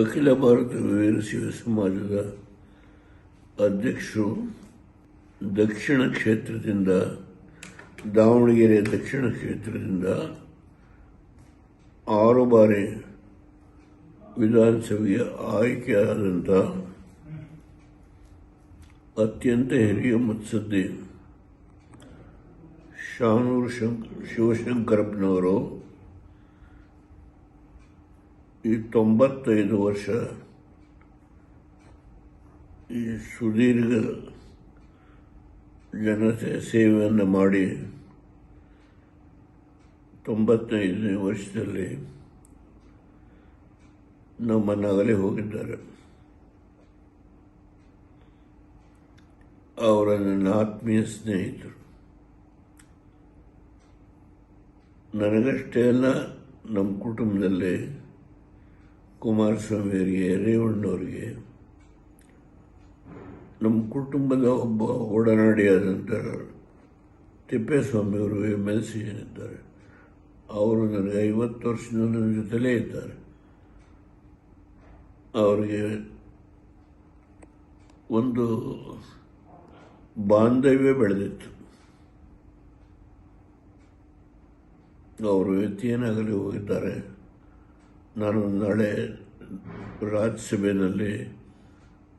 ಅಖಿಲ ಭಾರತ ವೀರಶೈವ ಸಮಾಜದ ಅಧ್ಯಕ್ಷರು, ದಕ್ಷಿಣ ಕ್ಷೇತ್ರದಿಂದ, ದಾವಣಗೆರೆ ದಕ್ಷಿಣ ಕ್ಷೇತ್ರದಿಂದ ಆರು ಬಾರಿ ವಿಧಾನಸಭೆಗೆ ಆಯ್ಕೆಯಾದಂಥ ಅತ್ಯಂತ ಹಿರಿಯ ಮುತ್ಸದ್ದಿ ಶಾನೂರು ಶಂಕ್, ಶಿವಶಂಕರಪ್ಪನವರು ಈ ತೊಂಬತ್ತೈದು ವರ್ಷ ಈ ಸುದೀರ್ಘ ಜನತೆ ಸೇವೆಯನ್ನು ಮಾಡಿ ತೊಂಬತ್ತೈದನೇ ವರ್ಷದಲ್ಲಿ ನಮ್ಮನ್ನು ಅಗಲಿ ಹೋಗಿದ್ದಾರೆ. ಅವರ ನನ್ನ ಆತ್ಮೀಯ ಸ್ನೇಹಿತರು, ನನಗಷ್ಟೇ ಅಲ್ಲ, ನಮ್ಮ ಕುಟುಂಬದಲ್ಲಿ ಕುಮಾರಸ್ವಾಮಿಯವರಿಗೆ ರೇವಣ್ಣವರಿಗೆ, ನಮ್ಮ ಕುಟುಂಬದ ಒಬ್ಬ ಒಡನಾಡಿಯಾದಂಥ ತಿಪ್ಪೇಸ್ವಾಮಿಯವರು ಎಂ ಎಲ್ ಸಿ ಏನಿದ್ದಾರೆ ಅವರು ನನಗೆ ಐವತ್ತು ವರ್ಷದಿಂದ ನನ್ನ ಜೊತೆಲೇ ಇದ್ದಾರೆ. ಅವರಿಗೆ ಒಂದು ಬಾಂಧವ್ಯ ಬೆಳೆದಿತ್ತು. ಅವರು ವ್ಯಕ್ತಿಯೇನಾಗಲಿ ಹೋಗಿದ್ದಾರೆ. ನಾನು ನಾಳೆ ರಾಜ್ಯಸಭೆಯಲ್ಲಿ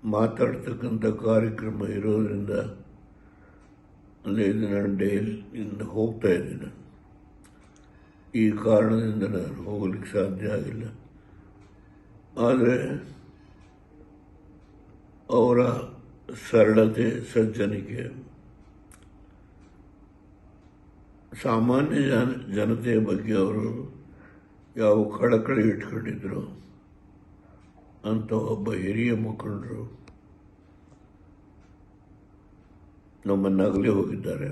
ಮಾತಾಡ್ತಕ್ಕಂಥ ಕಾರ್ಯಕ್ರಮ ಇರೋದರಿಂದ ಅಲ್ಲಿ ನಾನು ಡೈಲಿಯಿಂದ ಹೋಗ್ತಾ ಇದ್ದೀನಿ. ಈ ಕಾರಣದಿಂದ ನಾನು ಹೋಗಲಿಕ್ಕೆ ಸಾಧ್ಯ ಆಗಿಲ್ಲ. ಆದರೆ ಅವರ ಸರಳತೆ, ಸಜ್ಜನಿಕೆ, ಸಾಮಾನ್ಯ ಜನ, ಜನತೆಯ ಬಗ್ಗೆ ಅವರು ಯಾವ ಕಳಕಳಿ ಇಟ್ಕೊಂಡಿದ್ರು ಅಂತ ಒಬ್ಬ ಹಿರಿಯ ಮುಖಂಡರು ನಮ್ಮನ್ನಾಗಲೇ ಹೋಗಿದ್ದಾರೆ.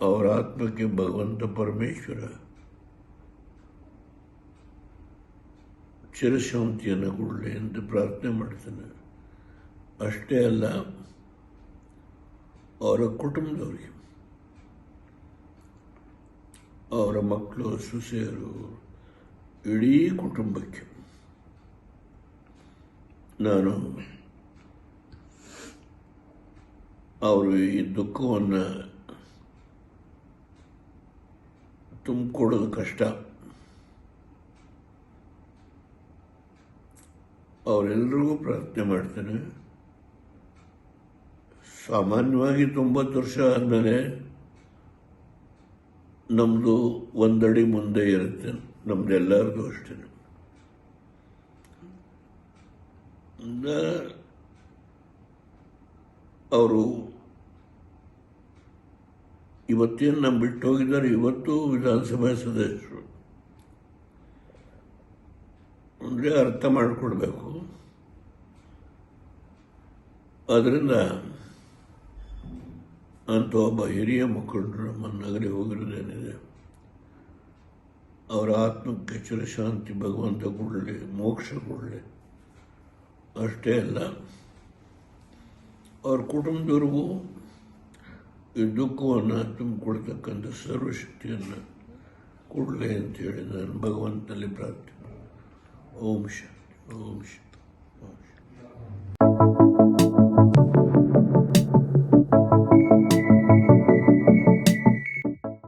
ಅವರ ಆತ್ಮಕ್ಕೆ ಭಗವಂತ ಪರಮೇಶ್ವರ ಚಿರಶಾಂತಿಯನ್ನು ಕೊಡಲಿ ಎಂದು ಪ್ರಾರ್ಥನೆ ಮಾಡ್ತಾನೆ. ಅಷ್ಟೇ ಅಲ್ಲ, ಅವರ ಕುಟುಂಬದವರಿಗೆ. ಅವರ ಮಕ್ಕಳು ಸೊಸೆಯರು ಇಡೀ ಕುಟುಂಬಕ್ಕೆ. ನಾನು ಅವರು ಈ ದುಃಖವನ್ನು ತುಂಬಿಕೊಡೋದು ಕಷ್ಟ. ಅವರೆಲ್ಲರಿಗೂ ಪ್ರಾರ್ಥನೆ ಮಾಡ್ತೇನೆ. ಸಾಮಾನ್ಯವಾಗಿ ತೊಂಬತ್ತು ವರ್ಷ ಆದಮೇಲೆ ನಮ್ಮದು ಒಂದಡಿ ಮುಂದೆ ಇರುತ್ತೆ. ನಮ್ದೆಲ್ಲರದು ಅಷ್ಟೇ. ಅವರು ಇವತ್ತೇನು ನಮ್ಮ ಬಿಟ್ಟು ಹೋಗಿದ್ದಾರೆ ಇವತ್ತು ವಿಧಾನಸಭೆ ಸದಸ್ಯರು. ಅಂದರೆ ಅರ್ಥ ಮಾಡಿಕೊಡ್ಬೇಕು ಅದರಿಂದ ಅಂತ ಒಬ್ಬ ಹಿರಿಯ ಮುಖಂಡರು ನಮ್ಮನ್ನಗಲಿ ಹೋಗಿರೋದೇನಿದೆ ಅವರ ಆತ್ಮಕ್ಕೆ ಚಿರಶಾಂತಿ ಭಗವಂತ ಕೊಡಲಿ, ಮೋಕ್ಷ ಕೊಡಲಿ. ಅಷ್ಟೇ ಅಲ್ಲ, ಅವ್ರ ಕುಟುಂಬದವ್ರಿಗೂ ಈ ದುಃಖವನ್ನು ತುಂಬಿಕೊಡ್ತಕ್ಕಂಥ ಸರ್ವಶಕ್ತಿಯನ್ನು ಕೊಡಲಿ ಅಂತೇಳಿ ನಾನು ಭಗವಂತನಲ್ಲಿ ಪ್ರಾರ್ಥನೆ. ಓಂ ಶಾಂತಿ ಓಂ ಶಾಂತಿ ಓಂ ಶಾಂತಿ.